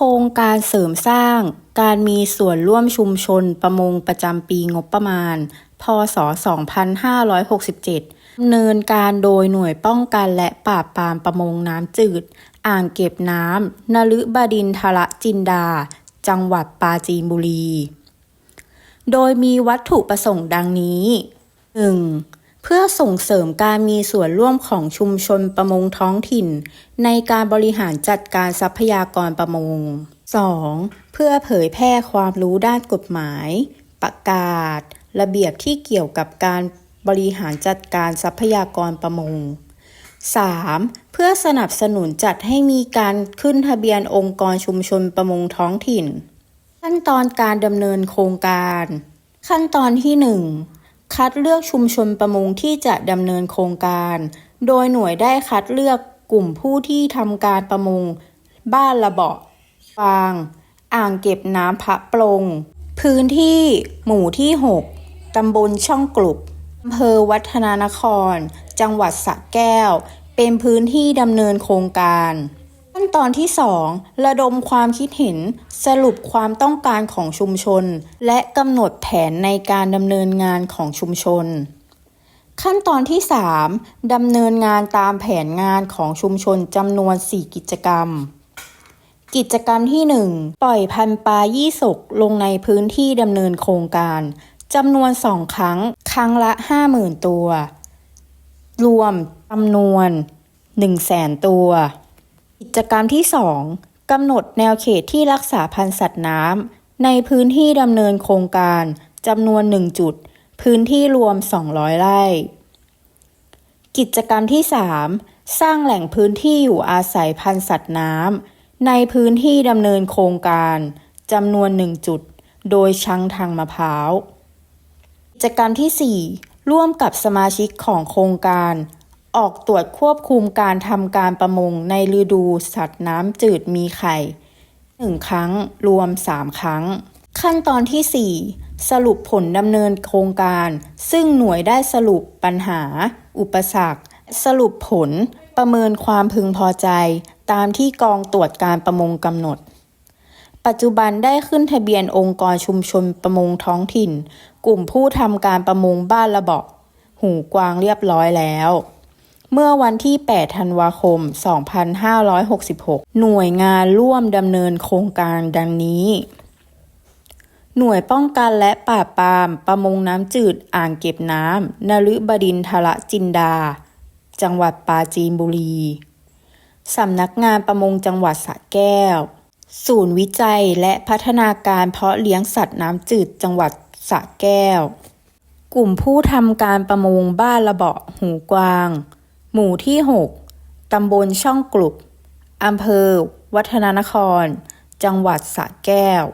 โครงการเสริมสร้าง การมีส่วนร่วมชุมชนประมงประจำปีงบประมาณ พศ 2567ดำเนินการโดยหน่วยป้องกันและปราบปรามประมงน้ำจืด อ่างเก็บน้ำนฤบดินทรจินดา จังหวัดปราจีนบุรี โดยมีวัตถุประสงค์ดังนี้ 1. เพื่อส่งเสริมการมีส่วนร่วมของชุมชนประมงท้องถิ่น ในการบริหารจัดการทรัพยากรประมง 2. เพื่อเผยแพร่ความรู้ด้านกฎหมาย ประกาศ ระเบียบที่เกี่ยวกับการบริหารจัดการทรัพยากรประมง 3. เพื่อสนับสนุนจัดให้มีการขึ้นทะเบียนองค์กรชุมชนประมงท้องถิ่น ขั้นตอนการดำเนินโครงการ ขั้นตอนที่ 1 คัดเลือกชุมชนประมงที่จะดำเนินโครงการ โดยหน่วยได้คัดเลือกกลุ่มผู้ที่ทำการประมง บ้านระเบาะฟาง อ่างเก็บน้ำพระปรง พื้นที่หมู่ที่ 6 ตำบลช่องกลุบอำเภอวัฒนานคร จังหวัดสระแก้ว เป็นพื้นที่ดำเนินโครงการ ขั้นตอนที่ 2 ระดมความคิดเห็น สรุปความต้องการของชุมชน และกำหนดแผนในการดำเนินงานของชุมชน ขั้นตอนที่ 3ดำเนินงานตามแผนงานของชุมชนจำนวน 4 กิจกรรม กิจกรรมที่ 1 ปล่อยพันปลายี่สกลงในพื้นที่ดำเนินโครงการจำนวน2ครั้ง ครั้งละ 50,000 ตัว รวมจำนวน 1,000 0ตัว กิจกรรมที่ 2กำหนดแนวเขตที่รักษาพันธุ์สัตว์น้ำในพื้นที่ดำเนินโครงการจำนวน 1 จุด พื้นที่รวม 200 ไร่ กิจกรรมที่ 3 สร้างแหล่งพื้นที่อยู่อาศัยพันธุ์สัตว์น้ำในพื้นที่ดำเนินโครงการจำนวน 1 จุด โดยชังทางมะพร้าว กิจกรรมที่ 4 ร่วมกับสมาชิกของโครงการ ออกตรวจควบคุมการทำการประมงในฤดูสัตว์น้ำจืดมีไข่1ครั้งรวม 3 ครั้ง ขั้นตอนที่ 4 สรุปผลดำเนินโครงการ ซึ่งหน่วยได้สรุปปัญหา อุปสรรค สรุปผล ประเมินความพึงพอใจ ตามที่กองตรวจการประมงกำหนด ปัจจุบันได้ขึ้นทะเบียนองค์กรชุมชนประมงท้องถิ่น กลุ่มผู้ทำการประมงบ้านระเบาะหูกวางเรียบร้อยแล้ว เมื่อวันที่ 8 ธันวาคม 2566 หน่วยงานร่วมดำเนินโครงการดังนี้ หน่วยป้องกันและปราบปราม ประมงน้ำจืดอ่างเก็บน้ำนฤบดินทรจินดา จังหวัดปราจีนบุรี สำนักงานประมงจังหวัดสระแก้ว ศูนย์วิจัยและพัฒนาการเพาะเลี้ยงสัตว์น้ำจืดจังหวัดสระแก้ว กลุ่มผู้ทำการประมงบ้านระเบาะหูกวาง หมู่ที่ 6 ตำบลช่องกลุบอำเภอ วัฒนานคร จังหวัดสระแก้ว